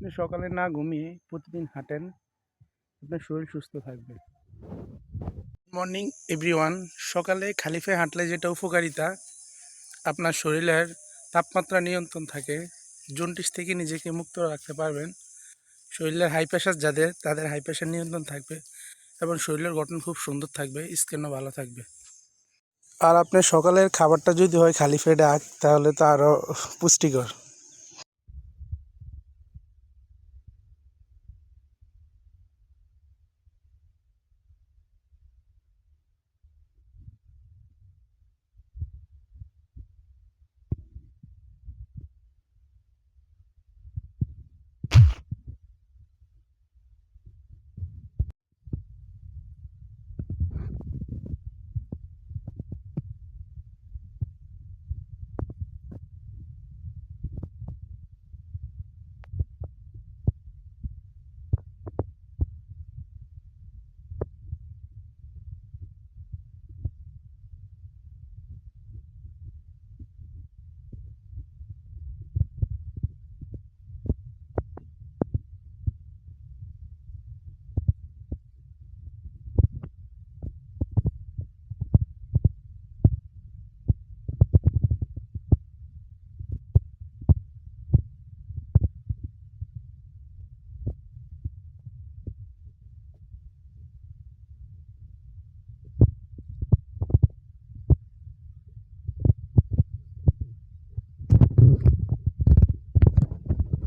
আপনি সকালে না ঘুমিয়ে প্রতিদিন হাঁটেন, আপনার শরীর সুস্থ থাকবে। মর্নিং এভরিওয়ান সকালে খালি হাঁটলে যেটা উপকারিতা, আপনার শরীরের তাপমাত্রা নিয়ন্ত্রণ থাকে জন্টিস থেকে নিজেকে মুক্ত রাখতে পারবেন। শরীরের হাই প্রেশার যাদের, তাদের হাই প্রেশার নিয়ন্ত্রণ থাকবে এবং শরীরের গঠন খুব সুন্দর থাকবে স্কিনও ভালো থাকবে। আর আপনার সকালের খাবারটা যদি হয় খালি ডাক, তাহলে তো আরও পুষ্টিকর।